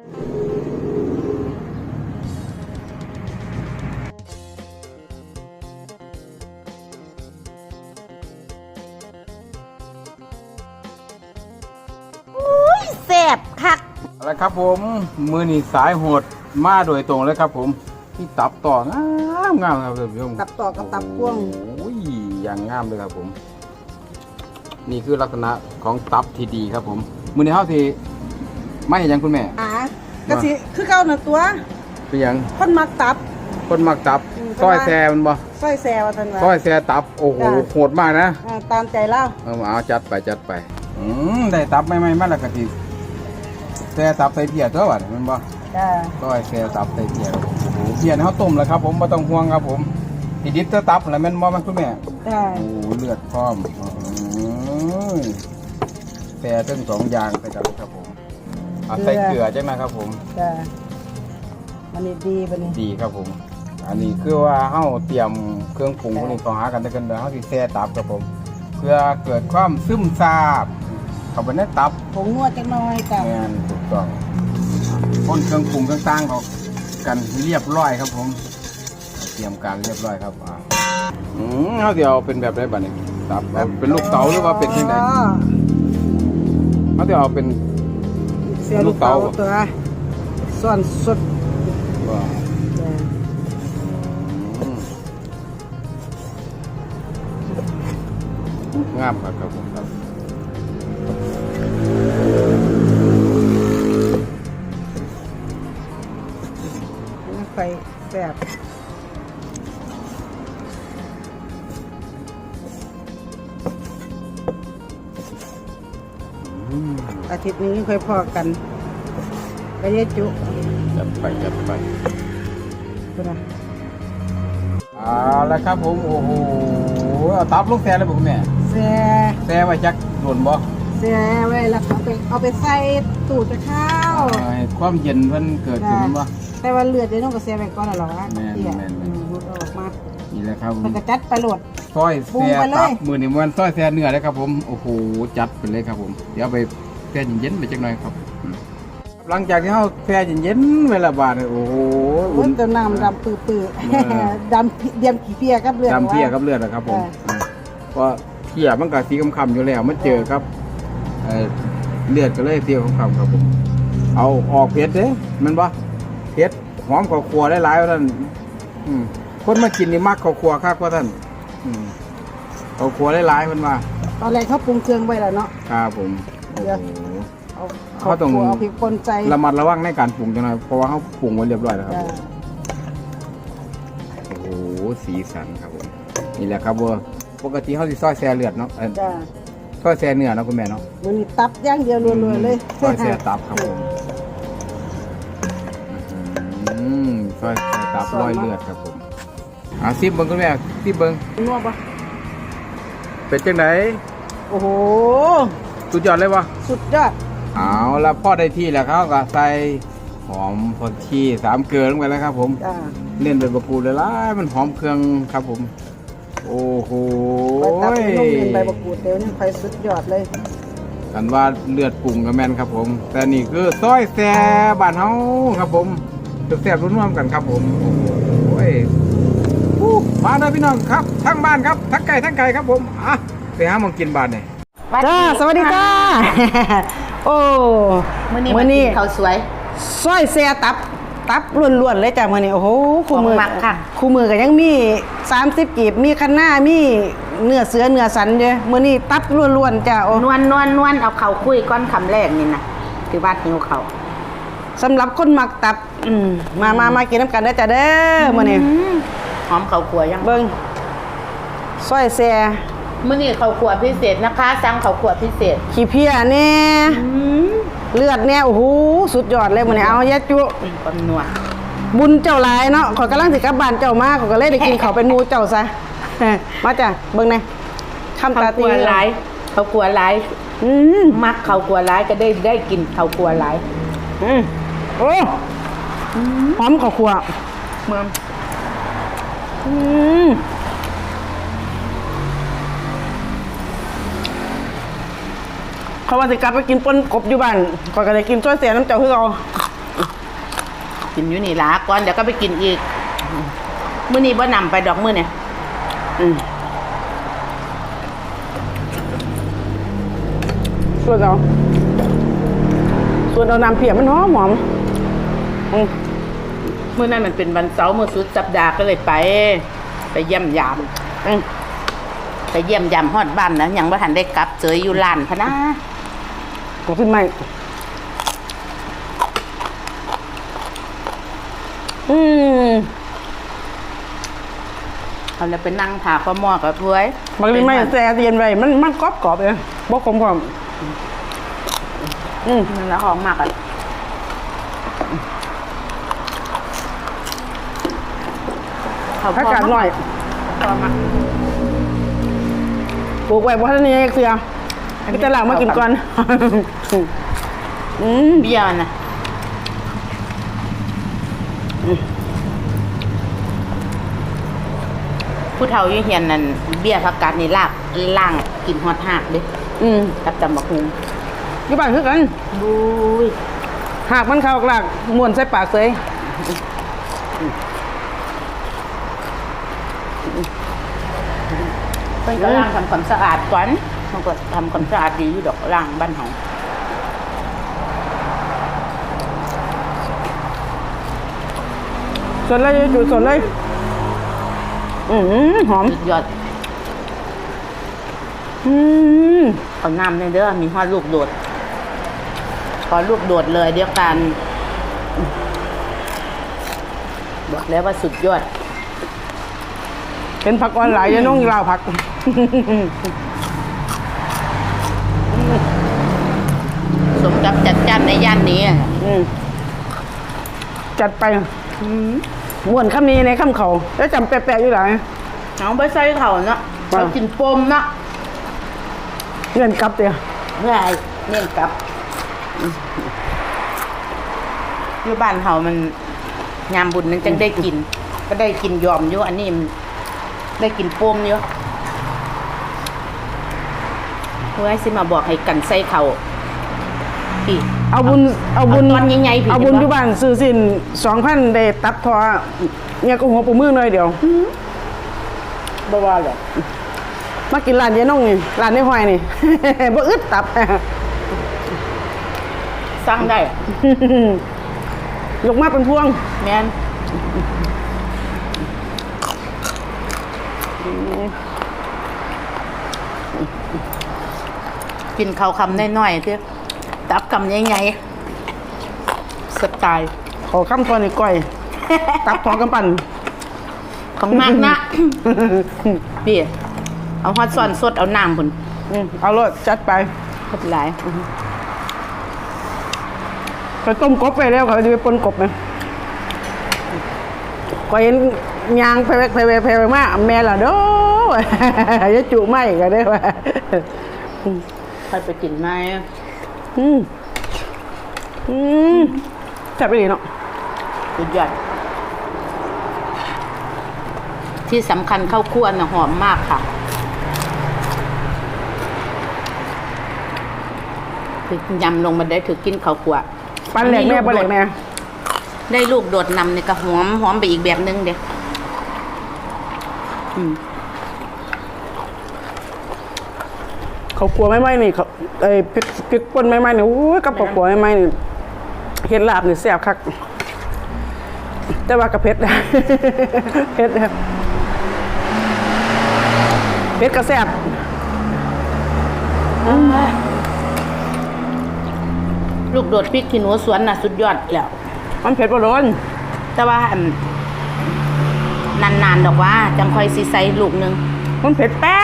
แซ่บคักเอาละครับผมมือนี่สายโหดมาโดยตรงเลยครับผมที่ตับต่องามงามครับท่านผู้ชมตับต่อกับตับพ่วงโอ้ยอย่างงามเลยครับผม นี่คือลักษณะของตับที่ดีครับผมมือนี้เฮาที่ไม่เห็นยังคุณแม่ อะ กะสิคือเก่าน่ะตัวเป็นหยังคนมักตับ คนมักตับอืม ซอยแซ่มันบ่ซอยแซวว่าซั่นว่าซอยแซ่ตับ โอ้โหจ้ะ โหดมากนะอ่าตามใจเล่าเอาเอาจัดไปจัดไปอืมได้ตับไม่ไม่มาแล้วก็สิแซ่ตับใส่เพียตัววะแมันบ่ จ้าก็ไอ้แซ่ตับใส่เพียโอ้โหเพียนเขาต้มแล้วครับ ผมไม่ต้องห่วงครับผมทีดิบจะตับอะไรแม่นบ่แมันคุณแม่จ้าโอ้โหเลือดพร้อมอืมแซ่ทั้งสองอย่างไปกันเลยครับผมเอาใส่เกลือจังนะครับผมจ้ามันนี่ดีบัดนี้ดีครับผม อันนี้คือว่าเฮาเตรียมเครื่องปรุงพวกนี้ต้องหากันแต่กันเด้อเฮาสิแซ่ตับครับผม เพื่อเกิดความซึมซาบเข้าไปในตับผงนวดจักหน่อยจ้ะแม่นถูกต้องพ่นเครื่องปรุงต่างๆเขากันเรียบร้อยครับผม เตรียมการเรียบร้อยครับอ่าอืมเฮาสิเอาเป็นแบบไรบัดนี้ตับเอาเป็นลูกเต๋าหรือว่าเป็นจังไดอ๋อเฮาสิเอาเป็นเสียลูกเต๋าตัวส่วนสดว่าจ้ะอืมงามครับครับผม ทิตย์นี้ค่อยพอกันก็ยายจุจัดไปจัดไปพุ่นน่ะเอาละครับผมโอ้โหเอาตับลงแซ่เลยบ่คุณแม่แซ่แซ่ไว้จักโดนบ่แซ่ไว้แล้วก็เอาไปเอาไปใส่ตู้จะข้าวเอาให้ความเย็นเพิ่นเกิดขึ้นแม่นบ่แต่ว่าเลือดเดี๋ยวน้องก็เสียไปก่อนน่ะหรอวะแม่นเตี้ยแม่นแม่อืนมรุดออกมานี่แหละครับมันก็จัดไปโหลดซอยปรุงแซ่ไปเลยตับมือนี่มันซอยแซ่เนื้อเลยครับผมโอ้โหจัดไปเลยครับผม เดี๋ยวเอาไป แช่เย็นๆไปจักหน่อยครับ หลังจากที่เฮาแช่เย็นๆเวลาบาดนี่โอ้โหโอ้ยจะน้ำดำปื้อเออ ๆดำเดียมขี้เพียกับเลือด ดำเพียกับเลือดนะครับผมเอออ่าเพราะเพียมันก็สีคำๆอยู่แล้วมันเจอครับเอ่อเลือดก็เลยสีคำๆครับผม เอาออกเผ็ดเด้มันบ่เผ็ดหอมข้าวคั่วหลายว่าท่านอืมคนมากินนี่มักข้าวคัวคักว่าท่านอืมข้าวคั่วหลายมันว่าตอนแรกเขาปรุงเครื่องไว้แล้วเนาะครับผม เดี๋ยวโหเอาเขาต้องขัวเอาพริกป่นใจระมัดระวังในการปรุงจังหน่อยเพราะว่าเขาปรุงไว้เรียบร้อยแล้วครับจ้ะโอ้โหสีสันครับผมนี่แหละครับว่าปกติเขาสิซอยแซ่เลือดเนาะเอ้ยจ้าซอยแซ่เนื้อเนาะคุณแม่เนาะมันนี่ตับอย่างเดียวรวยๆเลยซอยแซ่ตับครับผมอืมซอยแซ่ตับร้อยเลือดครับผมอ่าซิมเบิ้งคุณแม่ซิมเบิ้งนัวปะเป็นจังไหนโอ้โห สุดยอดเลยวะสุดยอดเอาแล้วพ่อได้ที่แล้วเขาก็ใส่หอมพอชีสามเกลือลงไปแล้วครับ ผมจ้าเล่นใบมะกรูดเลยล่ะมันหอมเครื่องครับผม โอ้โหไปตับไปนุ่มเรียนใบมะกรูดเดี๋ยวนี่ค่อยสุดยอดเลย กันว่าเลือดปรุงกับแมนครับผม แต่นี่คือซอยแซ่บ้านเฮาครับผมแซ่บๆร่วมๆกันครับผมโอ้โหอู้มาเด้อพี่น้องครับทั้งบ้านครับทั้งไก่ทั้งไก่ครับผมอะไปหาหมองกินบ้านนี่ จ้าสวัสดีจ้าโอ้มื่อนี้มื้มาอนี้กินข้าวสวย ซอยเสียตับตับล้วนๆเลยจ้ะมื้อนี้โอ้โหคู่มือของมักค่ะ คู่มือก็ยังมี 30กีบมีคันหน้ามีเนื้อเสือเนื้อสันเด้อมื้อนี้ตับล้วนๆจ้ะโอ้นวลนวลนวลเอาเข่าคุยก้อนคำแรกนี่นะที่บ้านหิวเขาสำหรับคนมักตับอืมมามามากินน้ำกันได้อจ้ะเด้อมื้อนี้ หอมเข่าขัวยังเบิ่งซอยแซ่ มื่อนี้เข่าขัวพิเศษนะคะสั่งเข่าขัวพิเศษขี้เพี้ยแน่เลือดแน่โอ้โหสุดยอดเลยมื้อนี้เอายะจุก้อนนวลบุญเจ้าหลายเนาะขอยกำลังสิกลับบ้านเจ้ามาขอยก็เลยได้กินเขาวเป็นหมูเจ้าซะมาจ้ะเบิ่งแหน่คำเข่าตาขัตีวหลายเข่าขัวหลายอืมมักเข่าขัวหลายก็ได้ได้กินเข่าขัวหลายอืมโอ้หอมข้าวคั่ว เมืองอืม เขาว่าสิกลับไปกินปนกบอยู่บ้านขอยก็ได้กินจ้อยเสียน้ำเจ้าคือเอากินอยู่นี่ละก่อนเดี๋ยวก็ไปกินอีกมื้อนี้บ่นำไปดอกมื้อเนี่ยอืมส่วนเอาส่วนเอาน้ำเปียกมันหอมหอมอืมมื้อนั้นมันเป็นวันเสาร์มื้อสุดสัปดาห์ก็เลยไป ไปเยี่ยมยามอืมไปเยี่ยมยามฮอดบ้านนะยังบ่ทันได้กลับเจออยู่ร้านพะนะ ขอขึ้นใหม่อืมเอาแล้วไปนั่งถาข้าวหม้อกับเพื่อยบางทีไม่แซ่เย็นไว้มันมันกรอบกรอบเลยบ่ขมกว่าอืมมันละหอมมากอะอากาศหน่อย พอมากปลูกไว้เพราะท่านนี้เสือ ก็จะหลังมากินก่อน อืมเบี้ยมันนะผู้เฒ่าอยู่เฮียนนั่นเบี้ยผักกาดนี่ลากล่างกินฮอดหากเด้อืมกับตำบักหุ่งอยู่บ้านคือกันบุ้ยหากมันเข้าหลากม้วนใส่ปากเสยเพิ่นก็ล้างทำความสะอาดก่อน มันก็ทำความสะอาดดีอยู่ดอกล้างบ้านเฮาส่วนเลยจุดส่วนเลย อืมหอม สุดยอด อืมเอาน้ำในเด้อ มีฮอดลูกโดด ขอลูกโดดเลยเดียวกัน บอกแล้วว่าสุดยอด เป็นผักออนไลน์ยังน้องลาวผัก สมกับจัดจ้าน ในย่านนี้อะอืมจัดไปม้วนคำนี้ในคำเขาแล้วจำแปะๆอยู่หลาย น้องไปใส่เขาเนาะว่าเขากินปมเนาะเงินกลับเดียวเพื่อให้เน่นกลับอยู่บ้านเขามันยามบุญนั้นจังได้กิน ก็ได้กินยอมอยู่อันนี้มันได้กินปมอยู่เพื่อให้สิมาบอกให้กันใส่เขา พี่เอาบุญเอาบุญเอาตอนใหญ่ๆผิดเอาบุญเห็นปะอยู่บ้านซื้อสินสองพันได้ตัดทอเนี่ยก็หัวปูมือหน่อยเดียวบ่ว่าหรอกมากินร้านเจ๊น้องนี่ร้านในห้อยนี่บ่อึดตับสร้างได้ยกมาเป็นพวงแม่นกินข้าวคำน้อยๆเด้อ ตับคำใหญ่ๆสไตล์ขอคำทอนี่ก้อย ตับทองกำปั่นของมากนะ พี่เอาฮอตซอนสดเอาน้ำพุ่นอืมเอาเลยจัดไปเฮ็ดหลายเขาต้มกบไปแล้วเขาจะไปปนกบไหมก็เห็นยางไปแวกไปแวกไปแวกมาแม่ละเด้อจะจุไม่ก็ได้ว่าค่อยไปกินไหม อืมอืมแซ่บไปดีเนาะสุดยอดที่สำคัญข้าวคั่วน่ะหอมมากค่ะคือยำลงมาได้ถือกินข้าวคั่วปันแหลกแม่ปันแหลกแม่ได้ลูกโดดนำเนี่ยก็หอมหอมไปอีกแบบนึงเด็กอืม เขากลัวไม่ไหมนี่เขาเอ้ยพริกพริกป่นไม่ไหมนี่โอ้ยกับเขากลัวไม่ไหมนี่เห็ดลาบนี่แซ่บคักแต่ว่ากระเพ็ดเผ็ดนะครับเผ็ดกระแซ่บลูกโดดพริกขี้หนูสวนน่ะสุดยอดแล้ว มันเผ็ดบ่ร้อนแต่ว่าอันนานๆดอกว่า จังค่อยสิใส่ลูกหนึง มันเผ็ดแป๊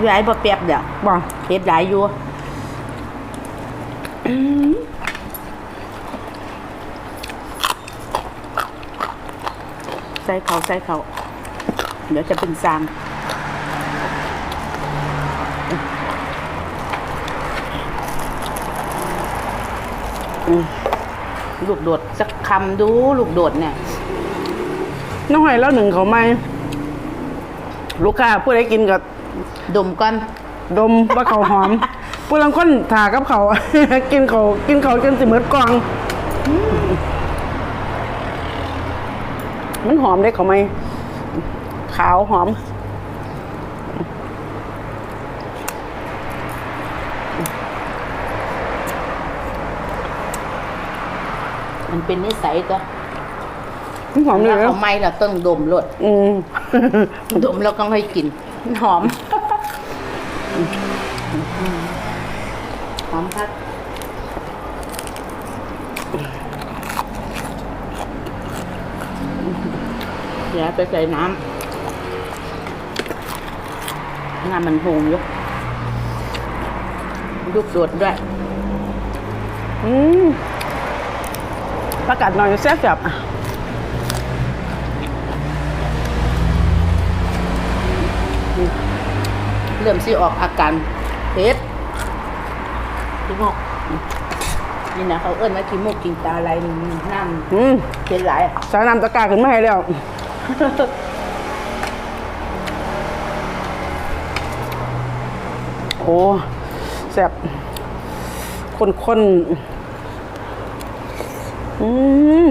บยายบ่เปรียบเดี๋ยวบ่เฮ็ดหลายอยู่ใส่เขาใส่เขาเดี๋ยวจะเป็นซางลูกโดดสักคำดูลูกโดดเนี่ยน้องหอยแล้วหนึ่งเขาไหมลูกค้าผู้ใดกินกับ ดมก่อน ดมว่าเขาหอมผู้ลังคนถ่ากับเขา กินเขากินเขาจนสิเหมือนกล่อง มันหอมเด้เขาไหม ขาวหอม มันเป็นนิสัยตัวมันหอมเลแล้วยเอาไม้เราต้องดมรสอืม ดมแล้วก็ค่อยกินมันหอม หอมคักเดี๋ยวไปใส่น้ำน้ำมันหงยู่ลูกโดด้วย อืมประกาศหน่อยแซ่บแบบ เริ่มสิออกอาการเผ็ดขี้มูกนี่นะเขาเอิ้นว่าขี้มูกกินตาอะไรนี่น้ำอืมเป็นหลายสารนำตะกร้าขึ้นมาให้แล้ว โอ้แซ่บคนคนๆอืม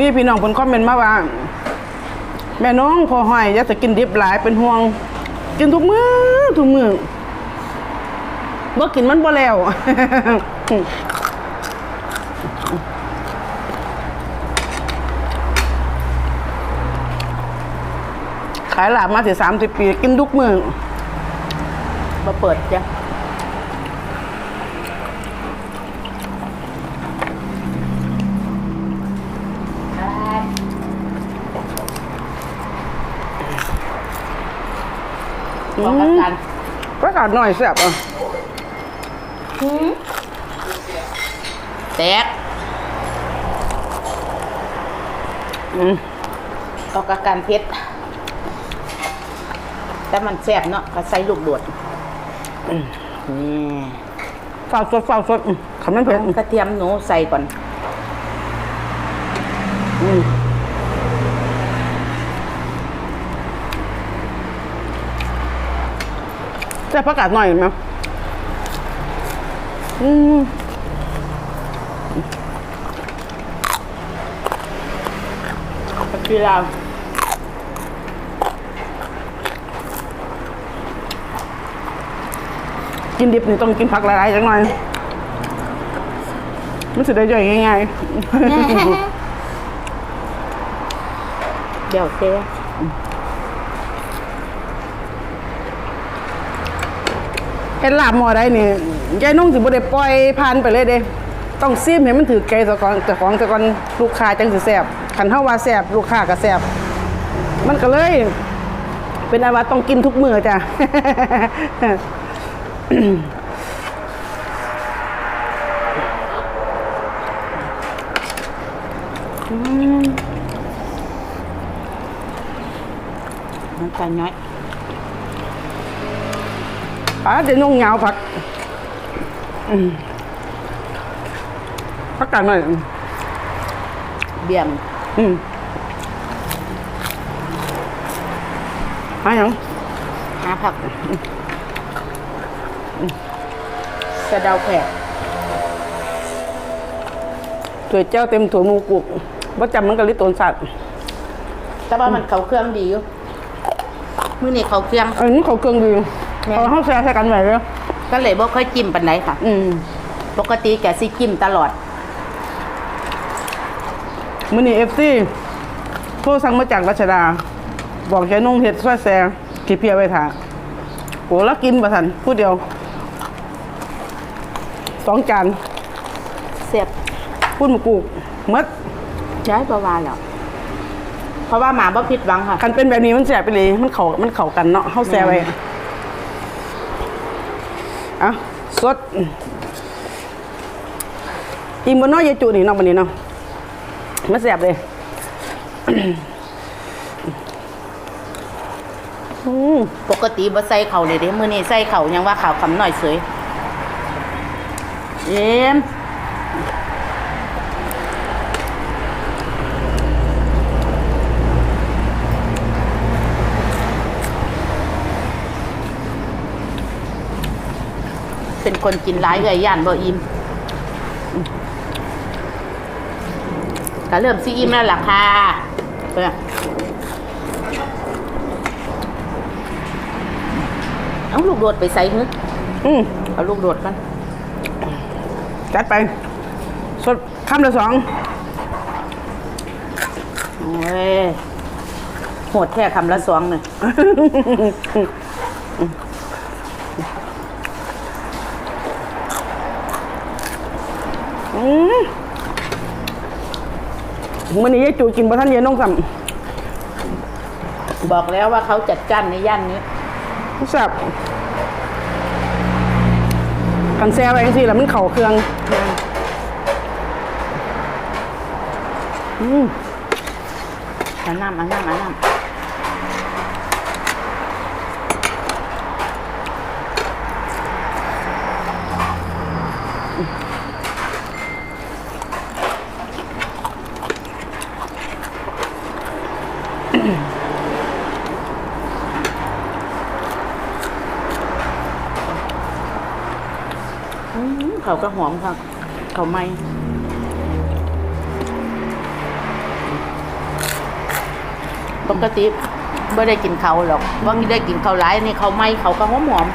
มี พี่น้องคนคอมเมนต์มาว่า แม่น้องพอหอยอยากจะกินดิบหลายเป็นห่วง กินทุกมือ้อทุกมือ้อบ่กินมันบ่แล้วขายหลาบมาถึงสามสิบปี กินทุกมือมาเปิดจ้ะ บอกอาการประกาศหน่อยแซ่บอะแตกอืมออกอาการเผ็ดแต่มันแซ่บเนาะก็ใส่ลูกโดดนี่ฝาวสดฝาวสดอืมคำนั้นเผ็ดกระเทียมหนูใส่ก่อน อืม แซ่บประกาศหน่อยไหมอืมผักชีลาวกินดิบนี่ต้องกินผักหลายๆจังหน่อยมันจะได้ย่อยง่ายๆ เดี๋ยวเซ่ เห็นลาบหมอได้นี่ยายนุ่งสิบ่ได้ปล่อยผ่านไปเลยเด้ ต้องซิมให้มันถือใจซะก่อนแต่ของแต่ก่อนลูกค้าจังสิแซ่บคันเฮาว่าแซ่บลูกค้าก็แซ่บมันก็เลย เป็นอันว่าต้องกินทุกมื้อจ้ะ น้ำตาลน้อย อะเดี๋ยวนุ่งเหงาผักอืมผักกาดหน่อยเบี่ยมอืมหาหยังหาผักกระเดาแขกถั่วเจ้าเต็มถั่วหมูกรุบว่าจำมันกับลิตรโตนสัตว์แต่ว่ามันเขาเครื่องดีอยู่มื้อนี้เขาเครื่องอันนี้เขาเครื่องดีแม่ เขาเข้าแซ่ใส่กันไหวเลยก็เลยบ่ค่อยจิ้มปานใดค่ะ อืมปกติแกสิจิ้มตลอดมือนี่เอฟซีโทรสั่งมาจากรัชดา บอกใช้นุ่งเห็ดซอยแซ่กี่เพียไว้ถาโหแล้วกินประสันพูดเดียวสองจานเสียบพูดหมูกรุบมัดใช้ประวาแล้วเพราะว่าหมาบ่ผิดหวังค่ะ คันเป็นแบบนี้มันแสบไปเลย มันเขามันเขากันเนาะเข้าแซ่ไว้ อะสดอีมบนน้อยยายจุนี่เนาะวันนี้เนาะมันแสบเลยอืมปกติบ่ใส่เขาเลยเด้มื้อนี้ใส่เขายังว่าขาวคำหน่อยเสยเอ็ม เป็นคนกินร้ายเอ่ยย่านบ่อิ่มก็เริ่มซีอิ่มแล้วล่ะค่ะเออเอาลูกโดดไปใส่ฮึอืมเอาลูกโดดกันจัดไป สดคำละสองโอ้ยโหดแค่คำละสองเนี่ย มื่อนี้ยายจูกินบะท่านเย็นน้องสัมบอกแล้วว่าเขาจัดจ้านในย่านนี้แซ่บกันแซ่ไว้สิแล้วมันเข่าเครื่องอืมอันน้ำอันน้ำอันน้ำ เขาก็หอมค่ะเขาไม่ปกติไม่ได้กินเขาวหรอกว่าได้กินเขาวร้ายนี่เขาไม่เขาก็หอมหอม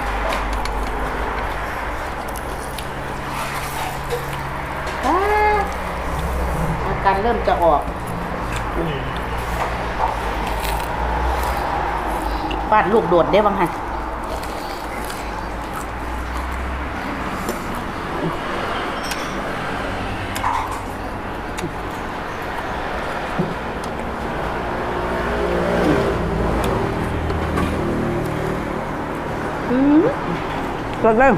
อาการเริ่มจะออก ปาดลูกโดดได้บ้างฮะอืมสดเลย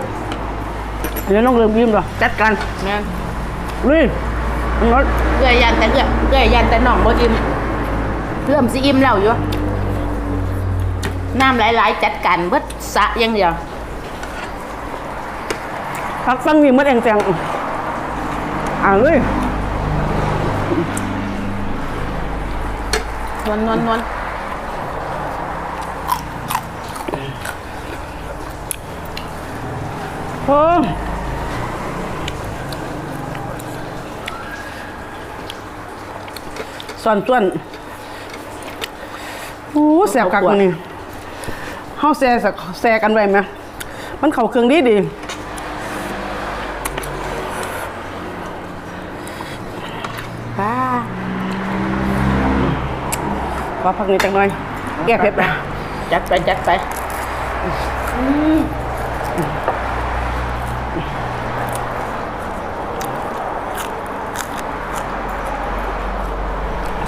เดี๋ยวน้องเริ่มยิ้มเหรอจัดการแม่นลุยรถเอื้อยยันแต่เอื้อยเอื้อยยันแต่น้องบ่อิ่มเริ่มสิอิ่มแล้วอยู่ น้ำหลายๆ จัดการเบิดสะอย่างเดียวพักฟังมีมัดแองแจงอ่าเลยนวลนวลนวลโอ้สอนส่วนโอ้แสบกักมันนี่ เฮาแซ่สักแซ่กันไว้ไหมมันเข่าเครื่องดีดีป้าขอพักนี้จังหน่อย แก้เผ็ดไปจัดไปจัดไป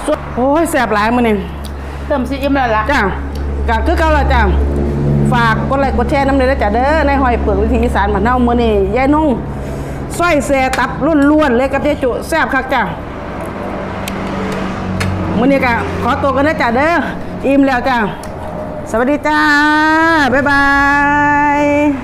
สุดโอ้ยแสบหลายมันนี่เริ่มสิอิ่มแล้วล่ะจ้าก็คือเก่าละจ้า ฝากกดไลค์กดแชร์น้ำเลยนะจ้าเด้อในหอยเปลือกวิธีอีสานมานเน่ามื้อนี้ยายนุ่งสร้อยแซ่ตับล้วนๆเลยกับยายจุแซ่บคักจ้ามื้อนี้ก็ขอตัวกันนะจ้าเด้ออิ่มแล้วจ้าสวัสดีจ้าบ๊ายบาย